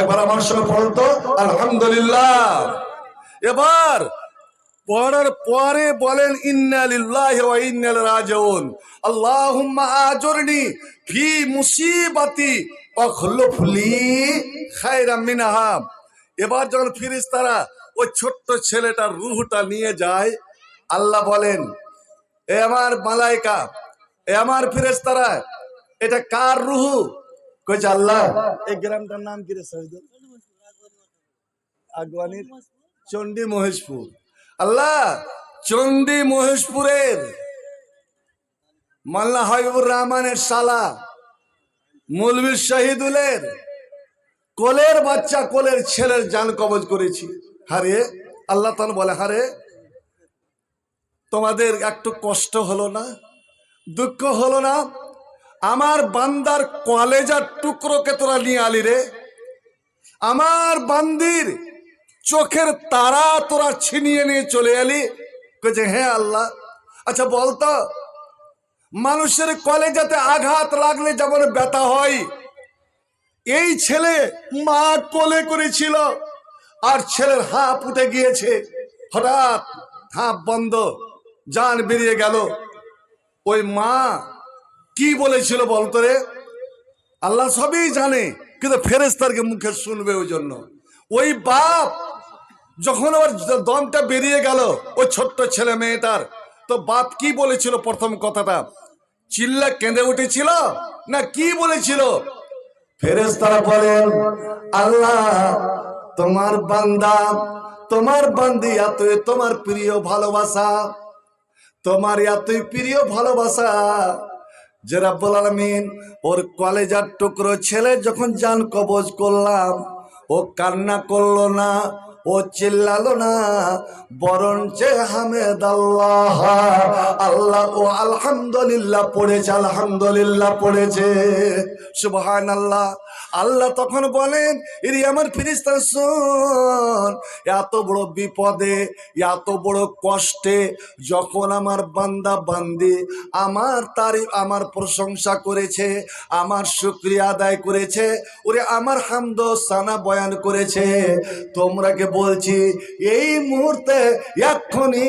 একবার আমার সঙ্গে পড়তো, আলহামদুলিল্লাহ। এবার পড়ার পরে বলেন ইন্নালিল্লাহি ওয়া ইন্নাল রাজিউন। আল্লাহুম্মা আজরনি ফি মুসিবাতি অখলুফ লি খায়রাম এবার যখন ফিরিস্তারা ওই ছোট্ট ছেলেটার রুহটা নিয়ে যায়, আল্লাহ বলেন, এ আমার মালাইকা, এ আমার ফিরেস্তারা, এটা কার রুহু? কইছে আল্লাহ এই গ্রামটার নাম কি রে শহীদুল আগুয়ানির চণ্ডী মহেশপুর। আল্লাহ চণ্ডী মহেশপুরের মাল্লা হাবিবুর রহমানের শালা মৌলবী শহীদুলের কোলের বাচ্চা কোলের ছেলের জান কবজ করেছি। হারে আল্লাহ তাআলা বলে হারে তোমাদের একটু কষ্ট হলো না দুঃখ হলো না আমার বান্দার কলেজার টুকরোকে তোরা নিয়ে আলি রে। আমার বান্দির চোখের তারা তোরা ছিনিয়ে নিয়ে চলে এলি কয়েছে হ্যাঁ আল্লাহ। আচ্ছা বলতো মানুষের কলেজাতে আঘাত লাগলে যেমন ব্যথা হয়, এই ছেলে মা কোলে করেছিল আর ছেলের হাঁপ উঠে গিয়েছে। হঠাৎ হাঁপ বন্ধ, জান বেরিয়ে গেল। ওই মা কি বলেছিল বলতো রে? আল্লাহ সবই জানে, কিন্তু ফেরেস্তারকে মুখে শুনবে ওই জন্য। ওই বাপ যখন ওর দমটা বেরিয়ে গেল, ওই ছোট্ট ছেলে মেয়েটার তো বাপ কি বলেছিল প্রথম কথাটা? চিল্লা কেঁদে উঠেছিল না কি বলেছিল? ফেরেস্তারা বলেন, আল্লাহ, তোমার বান্দা, তোমার বান্দি এতই তোমার প্রিয় ভালোবাসা, তোমার এতই প্রিয় ভালোবাসা যে রাব্বুল আলমিন ওর কলেজার টুকরো ছেলে যখন যান কবজ করলাম, ও কান্না করল না ও চিল্লালো না বরঞ্চ হামেদ আল্লাহ আল্লাহ, ও আলহামদুলিল্লাহ পড়েছে আলহামদুলিল্লাহ পড়েছে। সুবহান আল্লাহ আল্লাহ তখন বলেন, ইরি আমার ফিরিস্তা, শোন, এত বড় বিপদে, এত বড় কষ্টে যখন আমার বান্দা বান্দি আমার তারিফ আমার প্রশংসা করেছে, আমার শুক্রিয়া আদায় করেছে, ওরে আমার হামদ সানা বয়ান করেছে, তোমরা তোমরাকে বলছি, এই মুহূর্তে এক্ষুনি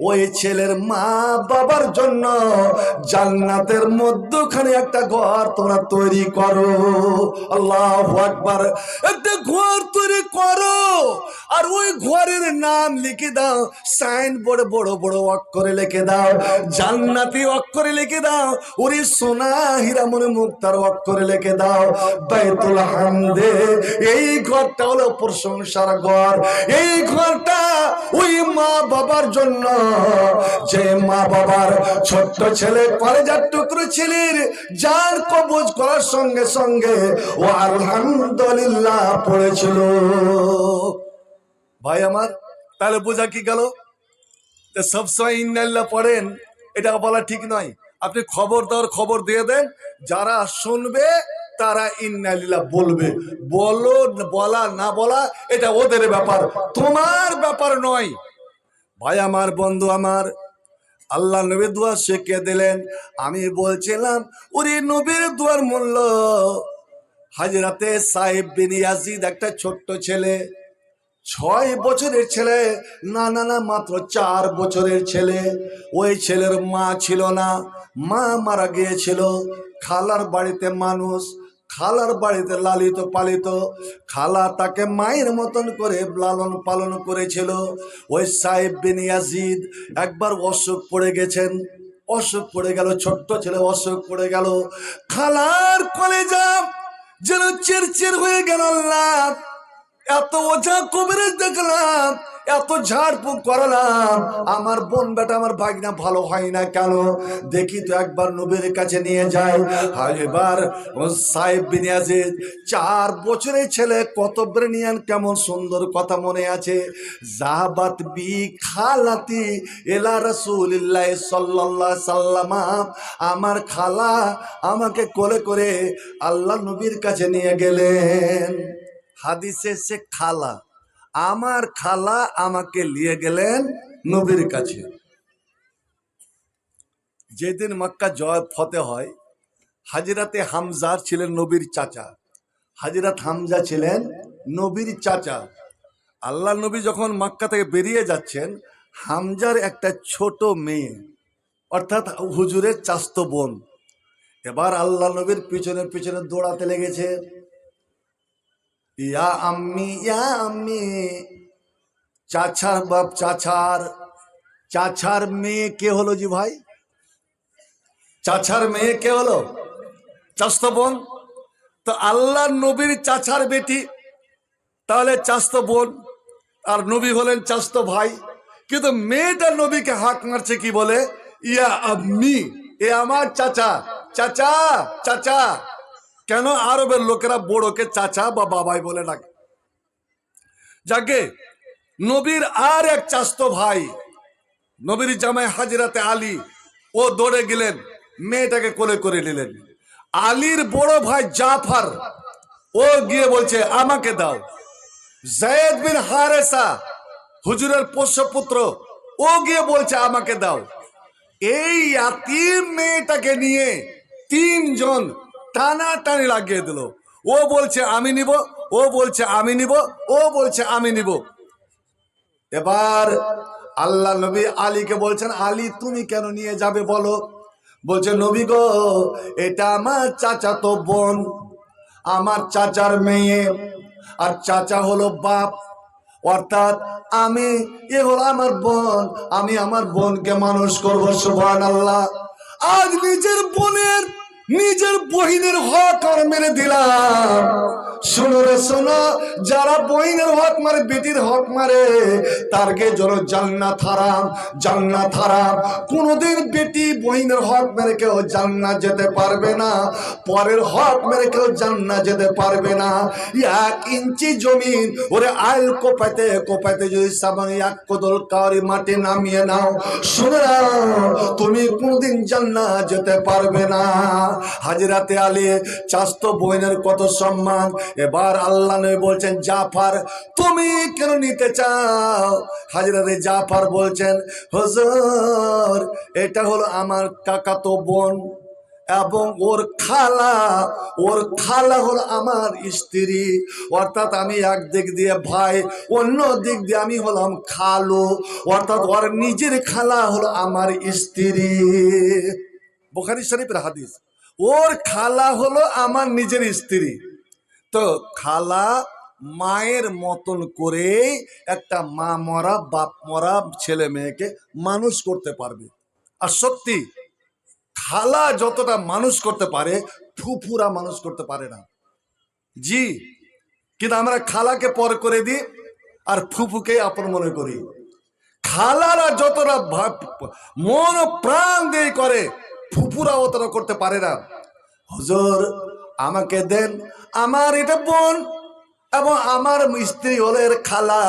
ওই ছেলের মা বাবার জন্য জান্নাতের মধ্যখানে একটা ঘর তোমরা তৈরি করো। আল্লাহ আকবার। একটা ঘর তৈরি করো। আর ওই ঘরের নাম লিখে দাও সাইন বোর্ডে বড় বড় অক্ষরে লিখে দাও, জান্নাতি অক্ষরে লিখে দাও, ওরে সোনা হীরামণি মুক্তার অক্ষরে লিখে দাও, বাইতুল হামদে। এই ঘরটা হলো প্রশংসার ঘর। এই ঘরটা ওই মা বাবার জন্য। যে মা বাবার ছোট্ট ছেলে কলেজার টুকরো ছেলের যার কবজ করার সঙ্গে সঙ্গে ও আলহামদুলিল্লাহ পড়েছিল। ভাই আমার, তাহলে বোঝা কি গেল? সবসময় ইন্নাল্লাহ পড়েন, এটা বলা ঠিক নয়। আপনি খবর দেওয়ার খবর দিয়ে দেন, যারা শুনবে তারা ইন্নালিলা বলবে। বলো, বলা, না বলা, এটা ওদের ব্যাপার। তোমার ব্যাপার নয়। ভাই আমার, বন্ধু আমার আল্লাহ নবীর দোয়া শিখিয়ে দিলেন। আমি বলছিলাম, ওরে নবীর দোয়ার মূল্য। হাজরাতে সাহেব বিন ইয়াজিদ, একটা ছোট্ট ছেলে, ছয় বছরের ছেলে, না না না, মাত্র চার বছরের ছেলে। ওই ছেলের মা ছিল না। মা মারা গিয়েছিল। খালার বাড়িতে মানুষ। খালার বাড়িতে লালিত পালিত খালা তাকে মায়ের মতন করে লালন পালন করেছিল। ওই সাহেব বিন ইয়াজিদ একবার অসুখ পড়ে গেছেন। অসুখ পড়ে গেল, ছোট্ট ছেলে অসুখ পড়ে গেল। খালার কলেজা যেন চেরচের হয়ে গেল আল্লাহ। এত ওঝা কবিরাজ দেখলাম। এত ঝাড়ফুঁক করালাম। আমার বোন বেটা আমার ভাগনা ভালো হয় না কেন? দেখি তো একবার নবীর কাছে নিয়ে যায় এবার সাহেব বিনিয়াজে চার বছরের ছেলে, কত ব্রেনিয়ান কেমন সুন্দর কথা মনে আছে। জাহাবাত বি খালাতি এলা রসুলিল্লাহ সাল্লাল্লাহ সাল্লামা। আমার খালা আমাকে কোলে করে আল্লাহ নবীর কাছে নিয়ে গেলেন। হাদিসে সে খালা আমার খালা আমাকে নিয়ে গেলেন নবীর কাছে। যেদিন মক্কা জয় ফতে হয়, হাজিরাতে হামজার ছিলেন নবীর চাচা। হাজিরাত হামজা ছিলেন নবীর চাচা। আল্লাহ নবী যখন মক্কা থেকে বেরিয়ে যাচ্ছেন, হামজার একটা ছোট মেয়ে, অর্থাৎ হুজুরের চাস্ত বোন। এবার আল্লাহ নবীর পিছনে পিছনে দৌড়াতে লেগেছে। ইয়া আম্মি ইয়া আম্মি। চাচার বাপ, চাচার। চাচার মেয়ে কে হলো জি ভাই? চাচার মেয়ে কে হলো? চাস্ত বোন। তো আল্লাহ নবীর চাচার বেটি। তাহলে চাস্ত বোন আর নবী হলেন চাস্ত ভাই। কিন্তু মেয়েটা নবীকে হাক মারছে কি বলে? ইয়া আম্মি, এ আমার চাচা। চাচা চাচা। কেন আরবের লোকেরা বড়কে চাচা বা বাবাই বলে ডাকে? যাকে নবীর আর এক চাস্ত ভাই, নবীর জামাই হাজিরাতে আলী, ও দৌড়ে গেলেন, মেয়েটাকে কোলে করে নিলেন। আলীর বড় ভাই জাফার, ও গিয়ে বলছে, আমাকে দাও। জায়েদ বিন হারেসা, হুজুরের পোষ্যপুত্র, ও গিয়ে বলছে, আমাকে দাও। এই মেয়েটাকে নিয়ে তিনজন টানা টানি লাগিয়ে দিল। ও বলছে, আমি নিব। ও বলছে, আমি নিব। ও বলছে, আমি নিব। এবার আল্লাহ নবী আলীকে বলছেন, আলী, তুমি কেন নিয়ে যাবে বলো? বলছে, নবী গো, এটা আমার চাচা তো বোন। আমার চাচার মেয়ে। আর চাচা হলো বাপ। অর্থাৎ আমি, এ হলো আমার বোন। আমি আমার বোনকে মানুষ করব সুভান আল্লাহ আজ নিজের বোনের নিজের বহিনের হক আর মেরে দিলাম। শোনো রে, শোনো, যারা বহিনের হক মারে, বেটির হক মারে, তারকে যেন জান্নাত হারাম জান্নাত হারাম। কোনোদিন বেটি বহিনের হক মেরে কেউ জান্নাত যেতে পারবে না, পরের হক মেরে কেউ জান্নাত যেতে পারবে না। এক ইঞ্চি জমিন, ওরে আইল কোপাইতে কোপাইতে যদি সাবান এক কোদল কারি মাটি নামিয়ে নাও। শোনো তুমি কোনদিন জান্নাত যেতে পারবে না। হাজিরাতে আলী চাস্ত বোনের কত সম্মান। এবার আল্লাহ নবী বলছেন, জাফার, তুমি কেন নিতে চাও? হাজিরাতে জাফার বলছেন, হুজুর, এটা হলো আমার কাকাতো বোন এবং ওর খালা। ওর খালা হলো আমার স্ত্রী। অর্থাৎ আমি এক দিক দিয়ে ভাই, অন্য দিক দিয়ে আমি হলাম খালো। অর্থাৎ ওর নিজের খালা হলো আমার স্ত্রী। বোখারি শরীফের হাদিস। ওর খালা হলো আমার নিজের স্ত্রী। তো খালা মায়ের মতন করে একটা মা মরা, বাপ মরা ছেলে মেয়েকে মানুষ করতে পারবে। আর সত্যি, খালা যতটা মানুষ করতে পারে, ফুফুরা মানুষ করতে পারে না। জি, কিন্তু আমরা খালাকে পর করে দিই আর ফুফুকে আপন মনে করি। খালারা যতটা মন প্রাণ দিয়ে করে ফুফুরা অতটা করতে পারে না। হজর, আমাকে দেন। আমার এটা বোন এবং আমার মিস্ত্রি হলের খালা।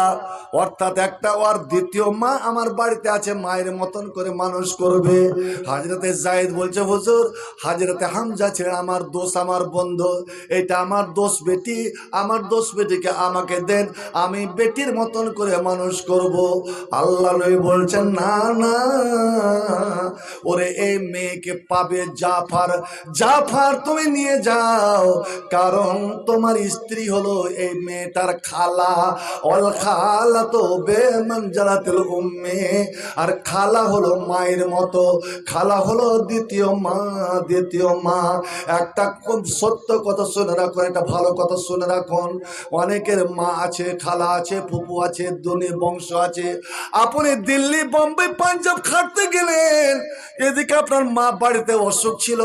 অর্থাৎ একটা ওর দ্বিতীয় মা আমার বাড়িতে আছে, মায়ের মতন করে মানুষ করবে। হাজরতে জায়েদ বলছে, হুজুর, হাজরতে হামজা ছিলেন আমার দোষ আমার বন্ধু। এটা আমার দোষ বেটি, আমার দোষ বেটিকে আমাকে দেন, আমি বেটির মতন করে মানুষ করব। আল্লাহ বলছেন, না না, ওরে এই মেয়েকে পাবে জাফার। জাফার তুমি নিয়ে যাও, কারণ তোমার স্ত্রী হলো এই মেয়েটার খালা। অল খালা তো বেমঞ্জালাতুল উম্মে। আর খালা হলো মায়ের মতো। খালা হলো দ্বিতীয় মা দ্বিতীয় মা। একটা সত্য কথা শুনে রাখুন, একটা ভালো কথা শুনে রাখুন। অনেকের মা আছে, খালা আছে ফুপু আছে দুনি বংশ আছে। আপনি দিল্লি, বোম্বে, পাঞ্জাব খাটতে গেলেন। এদিকে আপনার মা বাড়িতে অসুখ ছিল।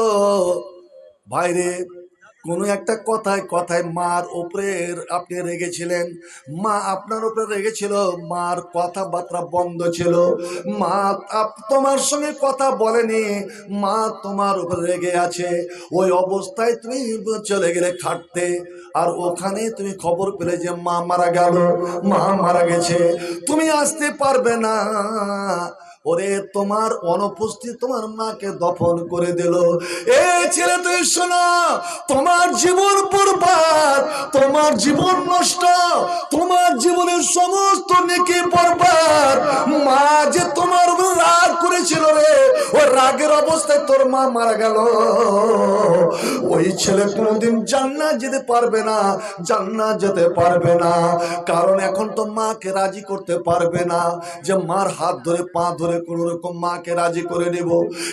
ভাইরে কোনো একটা কথায় কথায় মার ওপরে আপনি রেগেছিলেন। মা আপনার ওপরে রেগেছিল, মার কথাবার্তা বন্ধ ছিল। মা তোমার সঙ্গে কথা বলেনি, মা তোমার উপরে রেগে আছে। ওই অবস্থায় তুমি চলে গেলে খাটতে, আর ওখানে তুমি খবর পেলে যে মা মারা গেল। মা মারা গেছে। তুমি আসতে পারবে না। ওরে তোমার অনুপস্থিত তোমার মাকে দফন করে দিল। এ ছেলে তুই শোনো, তোমার জীবন বরবাদ, তোমার জীবন নষ্ট, তোমার জীবনের সমস্ত নেকি বরবাদ। মা যে তোমার মারা গেল। ওই ছেলে কোনোদিন জান্নাত যেতে পারবে না, জান্নাত যেতে পারবে না। কারণ এখন তো মাকে রাজি করতে পারবে না যে মার হাত ধরে, পা ধরে কোনো রকম মাকে রাজি করে নেব।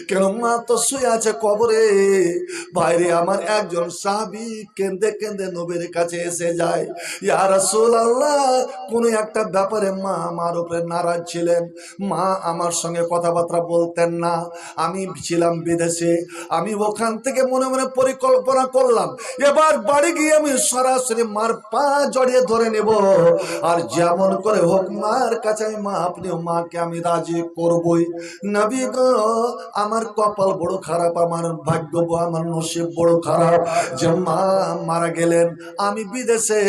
কেন মা তো শুয়ে আছে কবরে। বাইরে আমার একজন সাহাবি কেঁদে কেঁদে নবীর কাছে এসে যায়। ইয়া রাসূলুল্লাহ, কোনো একটা ব্যাপারে মা আমার উপরে নারাজ ছিলেন। মা আমার সঙ্গে কথাবার্তা বলতেন না। আমি ছিলাম বিদেশে আমি ওখান থেকে মনে মনে পরিকল্পনা করলাম। এবার বাড়ি গিয়ে আমি সরাসরি মার পা জড়িয়ে ধরে নেব। আর যেমন করে হোক মার কাছে আমি মা, আপনি মাকে আমি রাজি করবই। নবী গো, আমার কপাল বড় খারাপ, আমার ভাগ্য আমার নসিব বড় খারাপ। যে মা মারা গেলেন, আমি বিদেশে।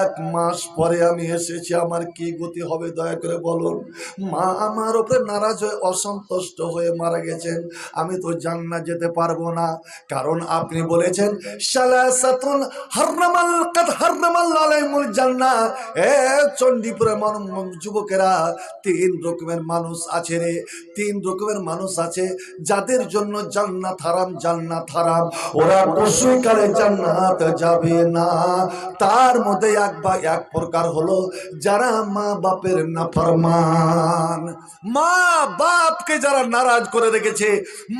এক মাস পরে আমি এসেছি, আমার কি গতি হবে দয়া করে বলুন। মা আমার ওপরে নারাজ হয়ে অসন্তুষ্ট হয়ে মারা গেছেন। আমি তো জান্নাত যেতে পারব না। কারণ আপনি বলেছেন সালাসাতুন হাররামাল কাদ হাররামাল আলাইহিমুল জান্নাহ। এ চণ্ডীপুরের যুবকেরা, তিন রকমের মানুষ আছে রে। তিন রকমের মানুষ আছে যাদের জন্য জান্নাত হারাম জান্নাত হারাম। ওরা পশুকালে জান্নাত যাবে না। তার মধ্যে এক বা এক প্রকার হলো যারা মা বাপের না নাফরমান। মা বাপকে যারা নারাজ করে রেখেছে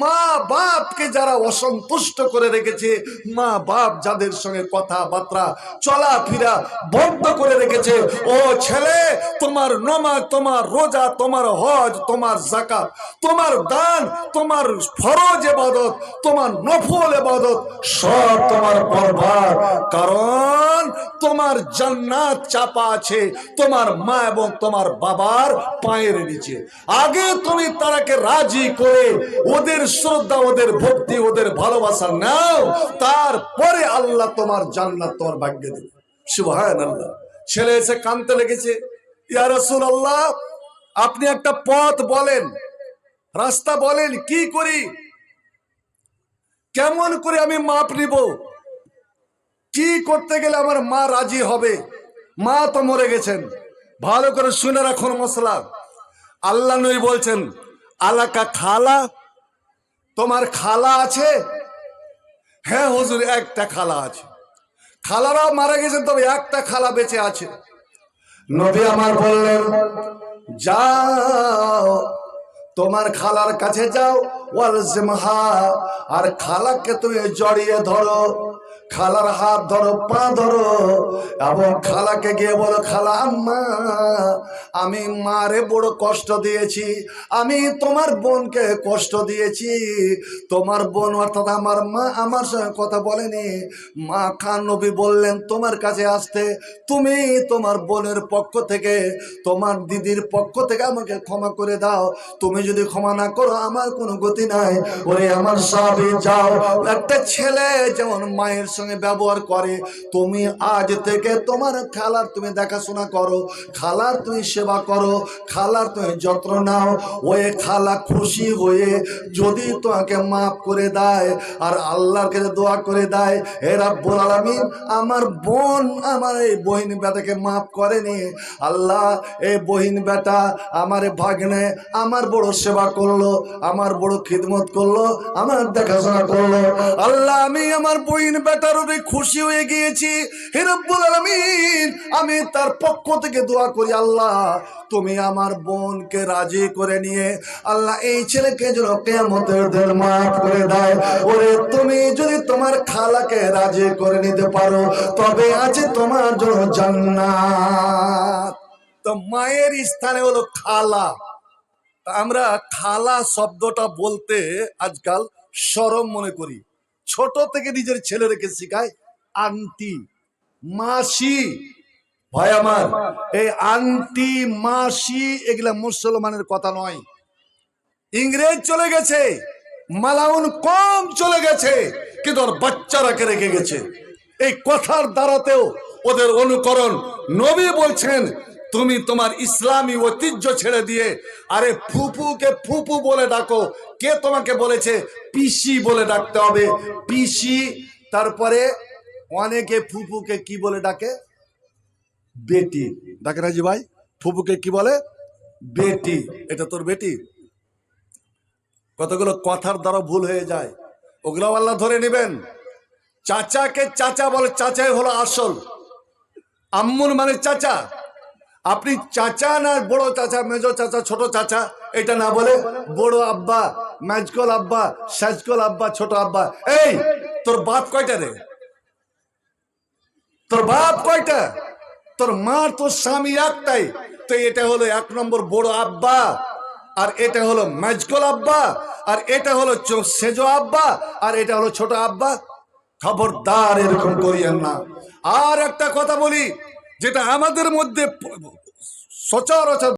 মা বাপকে যারা অসন্তুষ্ট করে রেখেছে, মা বাপ যাদের সঙ্গে কথাবার্তা, চলাফেরা বন্ধ করে রেখেছে, ও ছেলে, তোমার নমাজ তোমার রোজা, তোমার হজ, তোমার জাকাত তোমার দান, তোমার ফরজ এবাদত তোমার নফল এবাদত সব তোমার বরবাদ। কারণ তোমার জান্নাত চাপা আছে, তোমার মা এবং তোমার বাবার পায়ের নিচে। আগে তুমি তারাকে রাজি করে ওদের শ্রদ্ধা, ওদের ভক্তি, ওদের ভালোবাসা নাও, তারপরে আল্লাহ তোমার জান্নাত তোমার ভাগ্যে দেবে। সুবহান আল্লাহ ছেলে এসে কানতে লেগেছে, ইয়া রাসূলুল্লাহ, আপনি একটা পথ বলেন, রাস্তা বলেন, কি করি? কেমন করে আমি মাপ নিব? কি করতে গেলে আমার মা রাজি হবে? মা তো মরে গেছেন। ভালো করে শুনে রাখুন মশলা। আল্লাহ নই বলছেন, আলাকা খালা তোমার খালা আছে? হ্যাঁ হুজুর, একটা খালা আছে। খালারাও মারা গেছেন, তবে একটা খালা বেঁচে আছে। নবী আমার বললেন, যাও, তোমার খালার কাছে যাও ওয়ালজিমহা আর খালাকে তুমি জড়িয়ে ধরো। খালার হাত ধরো, পা ধরো। এবং খালাকে গিয়ে বলো, খালা আম্মা, আমি মারে বড় কষ্ট দিয়েছি। আমি তোমার বোনকে কষ্ট দিয়েছি। তোমার বোন অর্থাৎ আমার মা আমার সঙ্গে কথা বলেনি। মা খান নবী বললেন, তোমার কাছে আসতে তুমি তোমার বোনের পক্ষ থেকে, তোমার দিদির পক্ষ থেকে আমাকে ক্ষমা করে দাও। তুমি যদি ক্ষমা না করো, আমার কোনো গতি নাই। ওরে আমার সাবি যাও। একটা ছেলে যেমন মায়ের সঙ্গে ব্যবহার করে। তুমি আজ থেকে তোমার খালার তুমি দেখাশোনা করো, খালার তুমি সেবা করো, খালার তুমি যত্ন নাও। ওই খালা খুশি হয়ে যদি তোমাকে মাফ করে দেয় আর আল্লাহর কাছে দোয়া করে দেয় রাব্বুল আলামিন, আমার বোন আমার এই বহিন বেটাকে মাফ করেনি। আল্লাহ এই বহিন বেটা আমার ভাগ্নে আমার বড় সেবা করল, আমার বড় খিদমত করল, আমার দেখাশোনা করল। আল্লাহ, আমি আমার বহিন উপরে খুশি হয়ে গিয়েছি। হে রব্বুল আলামিন, আমি তার পক্ষ থেকে দোয়া করি, আল্লাহ, তুমি আমার বোনকে রাজি করে নিয়ে, আল্লাহ, এই ছেলেকে যেন কেমতের মাফ করে দেয় ওরে, তুমি যদি তোমার খালাকে রাজি করে নিতে পারো, তবে আছে তোমার জন্য জান্নাত। তো মায়ের স্থানে হলো খালা। আমরা খালা শব্দটা বলতে আজকাল সরম মনে করি। ছোট থেকে নিজের ছেলে রেখে শিখায় আন্টি, মাসি। ভাই আমার, এই আন্টি, মাসি এগুলা মুসলমানের কথা নয়। ইংরেজ চলে গেছে, মালাউন কম চলে গেছে, কিন্তু ওর বাচ্চারাকে রেখে গেছে? এই কথার দ্বারাতেও ওদের অনুকরণ। নবী বলছেন তুমি তোমার ইসলামী ঐতিহ্য ছেড়ে দিয়ে, আরে ফুপুকে ফুপু বলে ডাকো। কে তোমাকে বলেছে? পিসি বলে ডাকতে হবে। পিসি, তারপরে অনেকে ফুপুকে কি বলে ডাকে? বেটি। ডাকে রাজি ভাই? ফুপুকে কি বলে? বেটি। এটা তোর বেটি? কতগুলো কথার দ্বারা ভুল হয়ে যায়। ওগুলো আল্লাহ ধরে নেবেন। চাচাকে চাচা বলে, চাচাই হলো আসল। আম্মুর মানে চাচা। আপনি চাচা না বড় চাচা, মেজো চাচা, ছোট চাচা, এটা না বলে বড় আব্বা ম্যাজকল আব্বা, সাজকল আব্বা, ছোট আব্বা। এই, তোর বাপ কয়টা রে? তোর বাপ কয়টা? তোর মা, তোর স্বামী একটাই। তো এটা হলো এক নম্বর বড় আব্বা, আর এটা হলো ম্যাজকল আব্বা, আর এটা হলো সেজো আব্বা, আর এটা হলো ছোট আব্বা। খবরদার এরকম করিয়েন না আর একটা কথা বলি যেটা আমাদের মধ্যে সচরাচর